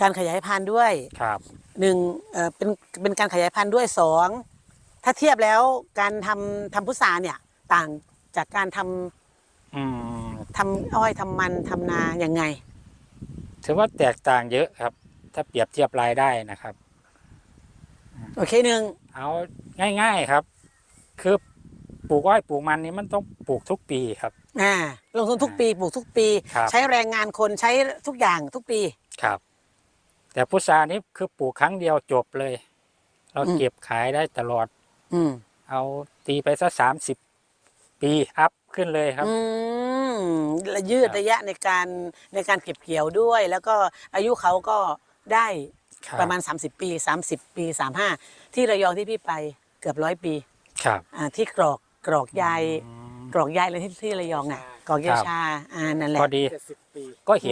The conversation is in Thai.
การขยายพันธุ์ด้วยครับหนึ่งเอ่อเป็นเป็นการขยายพันธุ์ด้วยสองถ้าเทียบแล้วการทำทำพุทราเนี่ยต่างจากการทำอืมทำอ้อยทำมันทำนาอย่างไง ถือว่าแตกต่างเยอะครับ ถ้าเปรียบเทียบรายได้นะครับ โอเคหนึ่งเอาง่ายๆครับ คือปลูกอ้อยปลูกมันนี้มันต้องปลูกทุกปีครับ อ่าลงทุนทุกปีปลูกทุกปี ครับ ใช้แรงงานคนใช้ทุกอย่างทุกปี ครับ แต่พุทรานี้คือปลูกครั้งเดียวจบเลย เราอืมเก็บขายได้ตลอด อืมเอาตีไปสักสามสิบปีอัพขึ้นเลยครับ อืมและยืดครับระยะในการในการเก็บเกี่ยวด้วย แล้วก็อายุเขาก็ได้ครับประมาณ 30 ปี 30 ปี 35 ที่ระยองที่พี่ไปเกือบร้อยปีครับ อ่าที่กรอกกรอกยายอืมกรอกยายเลยที่ที่ระยองอะกรอกยาครับชาอ่านั่นแหละ พอดีเจ็ดสิบปีก็เห็น